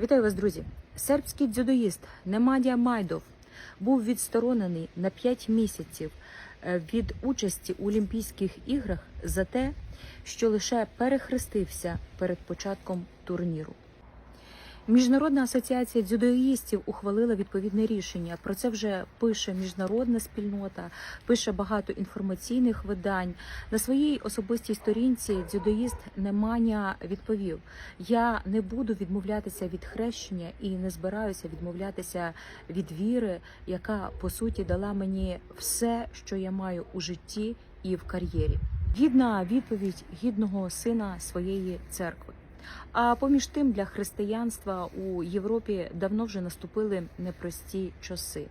Вітаю вас, друзі! Сербський дзюдоїст Немадія Майдов був відсторонений на 5 місяців е, від участі у Олімпійських іграх за те, що лише перехрестився перед початком турніру. Міжнародна асоціація дзюдоїстів ухвалила відповідне рішення. Про це вже пише міжнародна спільнота, пише багато інформаційних видань. На своїй особистій сторінці дзюдоїст Неманя відповів: Я не буду відмовлятися від хрещення і не збираюся відмовлятися від віри, яка по суті дала мені все, що я маю у житті і в кар'єрі. Гідна відповідь гідного сина своєї церкви. А поміж тим для християнства у Європі давно вже наступили непрості часи.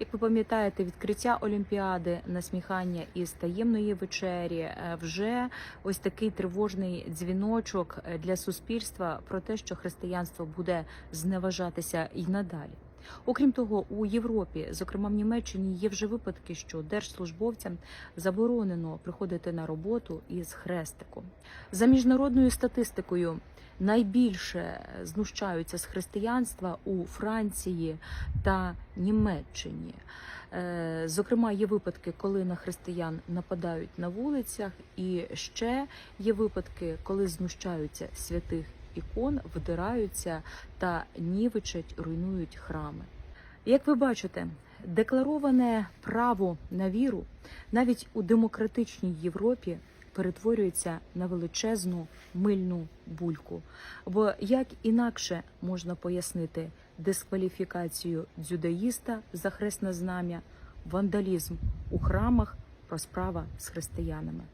Як ви пам'ятаєте, відкриття Олімпіади, насміхання із таємної вечері е, вже ось такий тривожний дзвіночок е, для суспільства про те, що християнство буде зневажатися і надалі. Окрім того, у Європі, зокрема в Німеччині, є вже випадки, що держслужбовцям заборонено приходити на роботу із хрестиком. За міжнародною статистикою найбільше знущаються з християнства у Франції та Німеччині. Е, Зокрема, є випадки, коли на християн нападають на вулицях, і ще є випадки, коли знущаються святих ікон, вдираються та нівичать, руйнують храми. Як ви бачите, деклароване право на віру навіть у демократичній Європі перетворюється на величезну мильну бульку. Бо як інакше можна пояснити дискваліфікацію дзюдоїста за хресне знам'я, вандалізм у храмах, розправа з християнами.